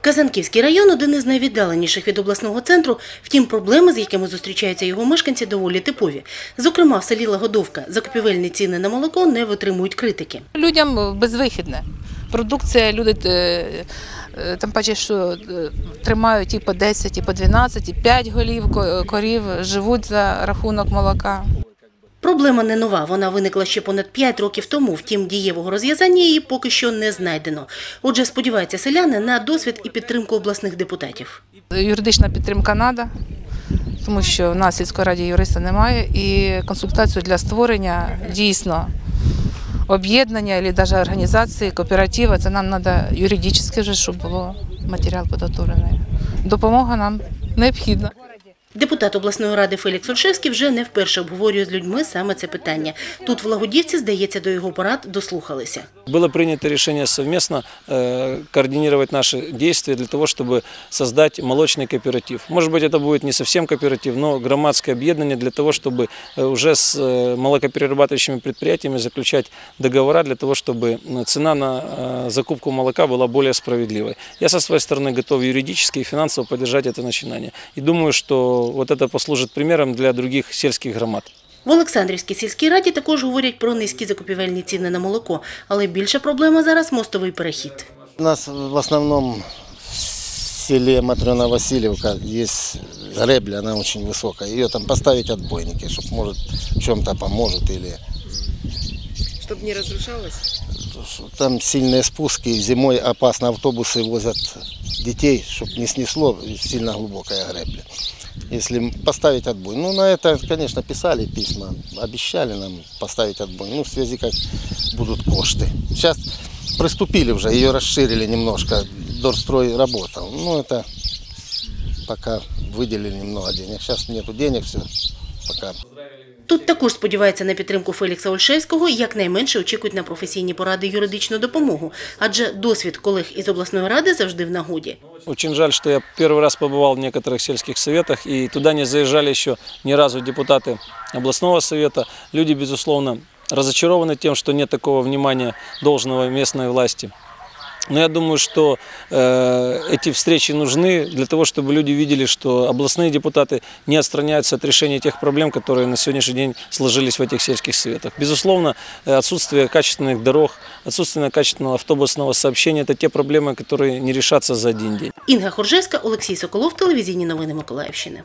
Казанківський район один із найвіддаленіших від обласного центру. Втім, проблеми, з якими зустрічаються його мешканці, доволі типові. Зокрема, в селі Лагодовка закупівельні ціни на молоко не витримують критики. Людям безвихідне. Продукція люди е, е, паче, що е, тримають і по 10, і по 12, і 5 голів корів, живуть за рахунок молока. Проблема не нова. Вона виникла ще понад 5 років тому. Втім, дієвого розв'язання її поки що не знайдено. Отже, сподіваються селяни на досвід і підтримку обласних депутатів. Юридична підтримка треба, тому що в нас в сільської раді юриста немає, і консультацію для створення дійсно об'єднання або навіть організації, кооперативу, це нам треба юридично вже, щоб було матеріал підготовлений. Допомога нам необхідна. Депутат обласної ради Фелікс Ольшевський вже не вперше обговорює з людьми саме це питання. Тут в Лагодівці, здається, до його порад дослухалися. Было принято решение совместно э, координировать наши действия для того, чтобы создать молочный кооператив. Может быть, это будет не совсем кооператив, но громадское объединение для того, чтобы э, уже с э, молокоперерабатывающими предприятиями заключать договора для того, чтобы э, цена на э, закупку молока была более справедливой. Я со своей стороны готов юридически и финансово поддержать это начинание. И думаю, что вот это послужит примером для других сельских громад. В Олександрівській сільській раді також говорять про низькі закупівельні ціни на молоко, але більша проблема зараз мостовий перехід. У нас в основном в селе Матрена Васильевка есть гребля, она очень высокая. Ее там поставить отбойники, чтобы может в чем-то поможет или Чтобы не разрушалось? там сильные спуски, зимой опасно автобусы возят детей, чтобы не снесло, сильно глубокая гребля. Если поставить отбой. Ну, на это, конечно, писали письма, обещали нам поставить отбой. Ну, в связи как будут кошты. Сейчас приступили уже, ее расширили немножко, Дорстрой работал. Ну, это пока выделили немного денег. Сейчас нету денег, все, пока Тут також сподіваються на підтримку Фелікса Ольшевського і якнайменше очікують на професійні поради і юридичну допомогу, адже досвід колег із обласної ради завжди в нагоді. Очень жаль, что я первый раз побывал в некоторых сельских советах, и туда не заезжали еще ни разу депутаты областного совета. Люди, безусловно, разочарованы тем, что нет такого внимания должного местной власти. Но я думаю, что э, эти встречи нужны для того, чтобы люди видели, что областные депутаты не отстраняются от решения тех проблем, которые на сегодняшний день сложились в этих сельских советах. Безусловно, э, отсутствие качественных дорог, отсутствие качественного автобусного сообщения – это те проблемы, которые не решатся за один день. Інга Хоржевська, Олексій Соколов, телевізійні новини Миколаївщини.